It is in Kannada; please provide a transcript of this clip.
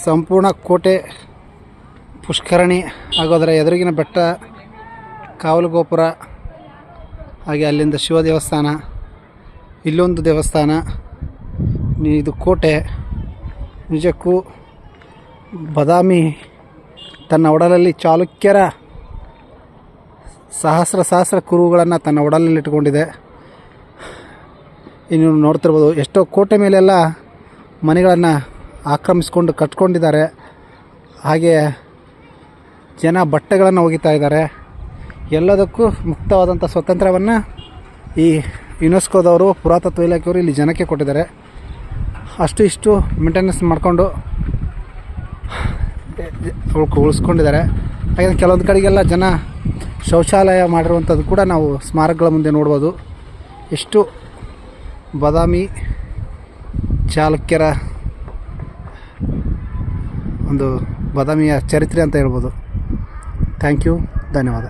ಸಂಪೂರ್ಣ ಕೋಟೆ ಪುಷ್ಕರಣಿ ಹಾಗೂ ಅದರ ಎದುರಿಗಿನ ಬೆಟ್ಟ, ಕಾವಲು ಗೋಪುರ, ಹಾಗೆ ಅಲ್ಲಿಂದ ಶಿವ ದೇವಸ್ಥಾನ, ಇಲ್ಲೊಂದು ದೇವಸ್ಥಾನ ಇದು ಕೋಟೆ, ನಿಜಕ್ಕೂ ಬದಾಮಿ ತನ್ನ ಒಡಲಲ್ಲಿ ಚಾಲುಕ್ಯರ ಸಹಸ್ರ ಸಹಸ್ರ ಕುರುಗಳನ್ನು ತನ್ನ ಒಡಲಲ್ಲಿ ಇಟ್ಕೊಂಡಿದೆ ಇನ್ನು ನೋಡ್ತಿರ್ಬೋದು ಎಷ್ಟೋ ಕೋಟೆ ಮೇಲೆಲ್ಲ ಮನೆಗಳನ್ನು ಆಕ್ರಮಿಸ್ಕೊಂಡು ಕಟ್ಕೊಂಡಿದ್ದಾರೆ. ಹಾಗೆ ಜನ ಬಟ್ಟೆಗಳನ್ನು ಒಗಿತಾ ಇದ್ದಾರೆ. ಎಲ್ಲದಕ್ಕೂ ಮುಕ್ತವಾದಂಥ ಸ್ವತಂತ್ರವನ್ನು ಈ ಯುನೆಸ್ಕೋದವರು ಪುರಾತತ್ವ ಇಲಾಖೆಯವರು ಇಲ್ಲಿ ಜನಕ್ಕೆ ಕೊಟ್ಟಿದ್ದಾರೆ. ಅಷ್ಟು ಇಷ್ಟು ಮೇಂಟೆನೆನ್ಸ್ ಮಾಡಿಕೊಂಡು ಉಳಿಸ್ಕೊಂಡಿದ್ದಾರೆ. ಹಾಗೆ ಕೆಲವೊಂದು ಕಡೆಗೆಲ್ಲ ಜನ ಶೌಚಾಲಯ ಮಾಡಿರುವಂಥದ್ದು ಕೂಡ ನಾವು ಸ್ಮಾರಕಗಳ ಮುಂದೆ ನೋಡ್ಬೋದು. ಎಷ್ಟು ಬಾದಾಮಿ ಚಾಲುಕ್ಯರ ಒಂದು ಬಾದಾಮಿಯ ಚರಿತ್ರೆ ಅಂತ ಹೇಳ್ಬೋದು. ಥ್ಯಾಂಕ್ ಯು ಧನ್ಯವಾದ.